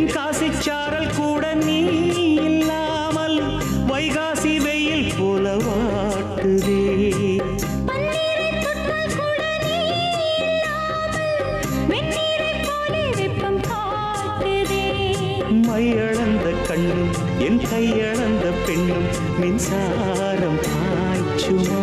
தென்காசி சாரல் கூட நீ இல்லாமல் வைகாசி வெயில் போல வாட்டுதே. மையளந்த கண்ணும் என் கையளந்த பெண்ணும் மின்சாரம் பாய்ச்சுமா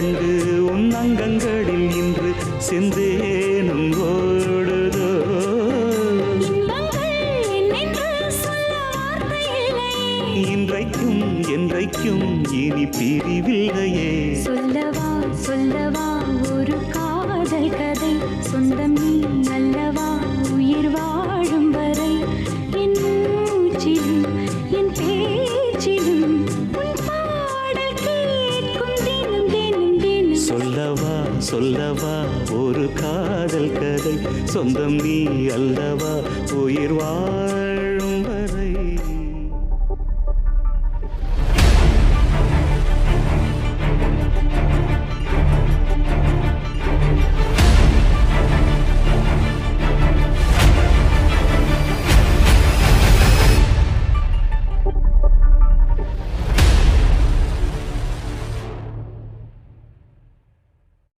கண்டு உன் அங்கங்களில் இன்று சிந்தேனும் ஓடுதோ? இன்றைக்கும் என்றைக்கும் இனி பிரிவில்லையே. சொல்லவா சொல்லவா ஒரு காதல் கதை. சொல்லவா? ஒரு காதல் கதை. சொந்தம் நீ அல்லவா? உயிர் வாழ்